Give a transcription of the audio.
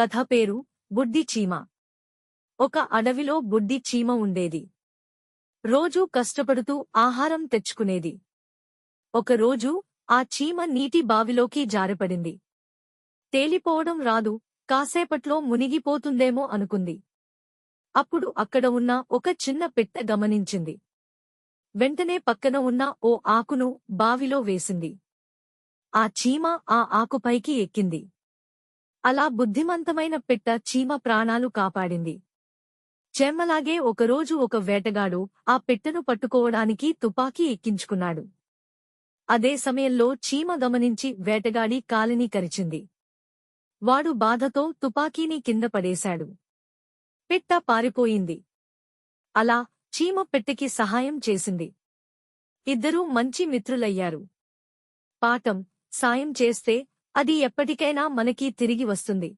కథ పేరు బుడ్డి చీమ. ఒక అడవిలో బుడ్డి చీమ ఉండేది. రోజూ కష్టపడుతూ ఆహారం తెచ్చుకునేది. ఒకరోజు ఆ చీమ నీటి బావిలోకి జారపడింది. తేలిపోవడం రాదు కాసేపట్లో మునిగిపోతుందేమో అనుకుంది. అప్పుడు అక్కడ ఉన్న ఒక చిన్న పెట్ట గమనించింది. వెంటనే పక్కన ఉన్న ఓ ఆకును బావిలో వేసింది. ఆ చీమ ఆ ఆకుపైకి ఎక్కింది. అలా బుద్ధిమంతమైన పిట్ట చీమ ప్రాణాలు కాపాడింది. చెమ్మలాగే ఒకరోజు ఒక వేటగాడు ఆ పెట్టెను పట్టుకోవడానికి తుపాకీ ఎక్కించుకున్నాడు. అదే సమయంలో చీమ గమనించి వేటగాడి కాలిని కరిచింది. వాడు బాధతో తుపాకీని కింద పడేశాడు. పిట్ట పారిపోయింది. అలా చీమ పెట్టెకి సహాయం చేసింది. ఇద్దరూ మంచి మిత్రులయ్యారు. పాఠం సాయం చేస్తే అది ఎప్పటికైనా మనకి తిరిగి వస్తుంది.